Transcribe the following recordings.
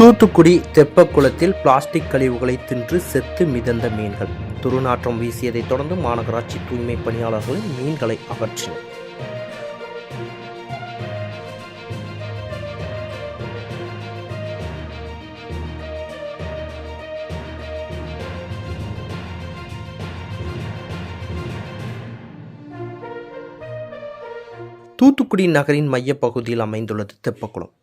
Thoothukudi தெப்பக்குளத்தில் plastic கழிவுகளை தின்று செத்து மிதந்த மீன்கள். துருநாற்றம் வீசியதைத் தொடர்ந்து மாநகராட்சி தூய்மை பணியாளர்கள் மீன்களை அகற்றினர். தூத்துக்குடி நகரின் மையப்பகுதியில் அமைந்துள்ளது தெப்பக்குளம்.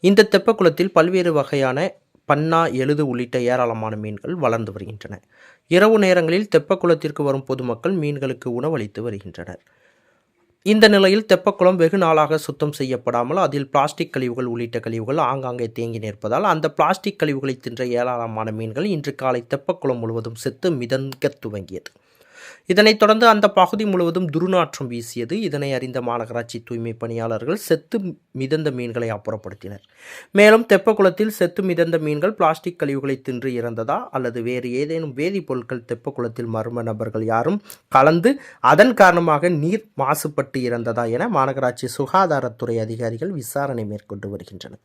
இந்த தெப்பக்குளத்தில் பல்வேறு வகையான பன்னா எழுது உள்ளிட்ட ஏராளமான மீன்கள் வளர்ந்து வருகின்றன. இரவு நேரங்களில் தெப்பக்குளத்திற்கு வரும் பொதுமக்கள் மீன்களுக்கு உணவளித்து வருகின்றனர். இந்த நிலையில் தெப்பக்குளம் வெகு நாளாக சுத்தம் செய்யப்படாமல் அதில் பிளாஸ்டிக் கழிவுகள் உள்ளிட்ட கழிவுகள் ஆங்காங்கே தேங்கி நிற்பதால் அந்த பிளாஸ்டிக் கழிவுகளை தின்ற ஏராளமான மீன்கள் இன்று காலை தெப்பக்குளம் முழுவதும் செத்து மிதங்கத் துவங்கியது. இதனைத் தொடர்ந்து அந்த பகுதி முழுவதும் துர்நாற்றம் வீசியது. இதனை அறிந்த மாநகராட்சி தூய்மை பணியாளர்கள் செத்து மிதந்த மீன்களை அப்புறப்படுத்தினர். மேலும் தெப்பக்குளத்தில் செத்து மிதந்த மீன்கள் பிளாஸ்டிக் கழிவுகளை தின்று இறந்ததா அல்லது வேறு ஏதேனும் வேதிப்பொருட்கள் தெப்பக்குளத்தில் மர்ம நபர்கள் யாரும் கலந்து அதன் காரணமாக நீர் மாசுபட்டு இறந்ததா என மாநகராட்சி சுகாதாரத்துறை அதிகாரிகள் விசாரணை மேற்கொண்டு வருகின்றனர்.